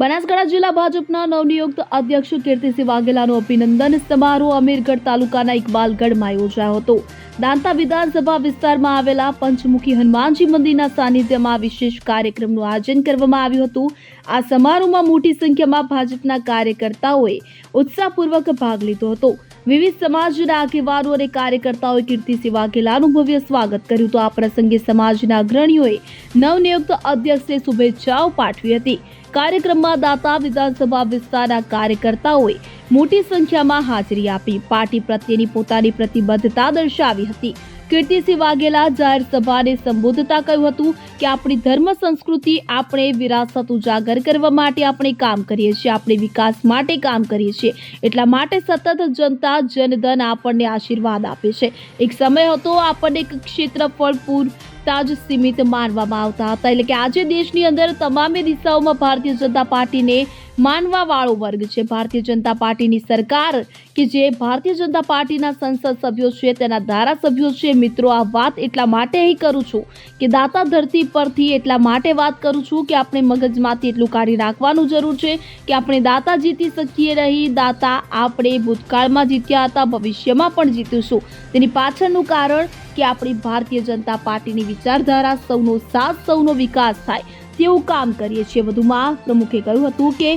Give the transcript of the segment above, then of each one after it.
બનાસકાંઠા જિલ્લા ભાજપના નવનિયુક્ત અધ્યક્ષ કીર્તિસિંહ વાઘેલાનો અભિનંદન. સમારોહ અમીરગઢ તાલુકાના ઇકબાલગઢમાં યોજાયો હતો. દાંતા વિધાનસભા વિસ્તારમાં આવેલા પંચમુખી હનુમાનજી મંદિરના સાનિધ્યમાં વિશેષ કાર્યક્રમનું આયોજન કરવામાં આવ્યું હતું. આ સમારોહમાં મોટી સંખ્યામાં ભાજપના કાર્યકર્તાઓએ ઉત્સાહપૂર્વક ભાગ લીધો હતો. વિવિધ સમાજના આગેવાનો અને કાર્યકર્તાઓએ કીર્તિસિંહ વાઘેલાનું ભવ્ય સ્વાગત કર્યું હતું. આ પ્રસંગે સમાજના અગ્રણીઓએ નવનિયુક્ત અધ્યક્ષને શુભેચ્છાઓ પાઠવી હતી. કાર્યક્રમમાં દાતા વિધાનસભા વિસ્તારના કાર્યકર્તાઓએ મોટી સંખ્યામાં હાજરી આપી. પાર્ટી પ્રત્યેની પોતાની પ્રતિબદ્ધતા દર્શાવી હતી. કીર્તિસિંહ વાઘેલા જાહેર સભાને સંબોધતા કહ્યું હતું કે આપણી ધર્મ સંસ્કૃતિ આપણે વિરાસત ઉજાગર કરવા માટે આપણે કામ કરીએ છીએ, આપણે વિકાસ માટે કામ કરીએ છીએ. એટલા માટે સતત જનતા, જનધન આપણને આશીર્વાદ આપે છે. એક સમય હતો આપણને એક ક્ષેત્રફળ પૂરતા જ સીમિત માનવામાં આવતા હતા. એટલે કે આજે દેશની અંદર તમામે દિશાઓમાં ભારતીય જનતા પાર્ટીને માનવા વાળો વર્ગ છે. ભારતીય જનતા પાર્ટીની સરકાર કે જે ભારતીય જનતા પાર્ટીના સંસદ સભ્યો છે, તેના ધારાસભ્યો છે, મિત્રો, આ વાત એટલા માટે અહીં કરું છું કે દાતા ધરતી પરથી એટલા માટે વાત કરું છું કે આપણે મગજમાંથી એટલું કાઢી નાખવાનું જરૂર છે કે આપણે દાતા જીતી શકીએ નહીં. દાતા આપણે ભૂતકાળમાં જીત્યા હતા, ભવિષ્યમાં પણ જીતીશું. તેની પાછળનું કારણ કે આપણી ભારતીય જનતા પાર્ટીની વિચારધારા સૌનો સાથ, સૌનો વિકાસ થાય. તેવું કામ કરીએ છીએ વધુમાં. પ્રમુખે કહ્યું હતું કે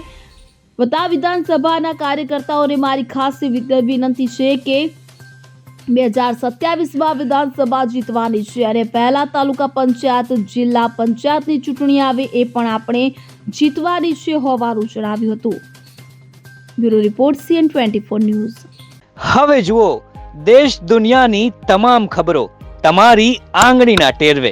બધા વિધાનસભાના કાર્યકર્તાઓને મારી ખાસ વિનંતી છે કે, બે હજાર સત્યાવીસમાં વિધાનસભા જીતવાની છે અને પહેલા તાલુકા પંચાયત, જિલ્લા પંચાયતની ચૂંટણી આવે એ પણ આપણે જીતવાની છે હોવાનું જણાવ્યું હતું. Bureau report CN twenty four news. હવે જુઓ, દેશ દુનિયાની તમામ ખબરો તમારી આંગળીના ટેરવે.